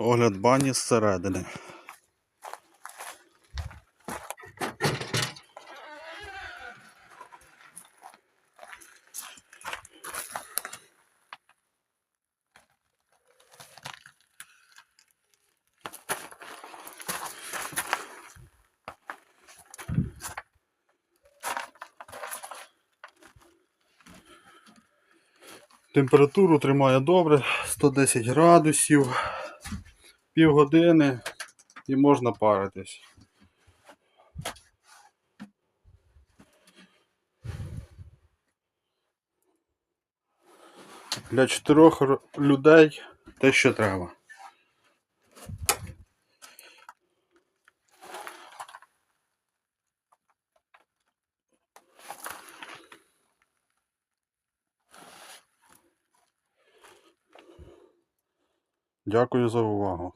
Огляд бані зсередини. Температуру тримає добре, 110 градусів, півгодини і можна паритись. Для чотирьох людей те, що треба. Дякую за увагу.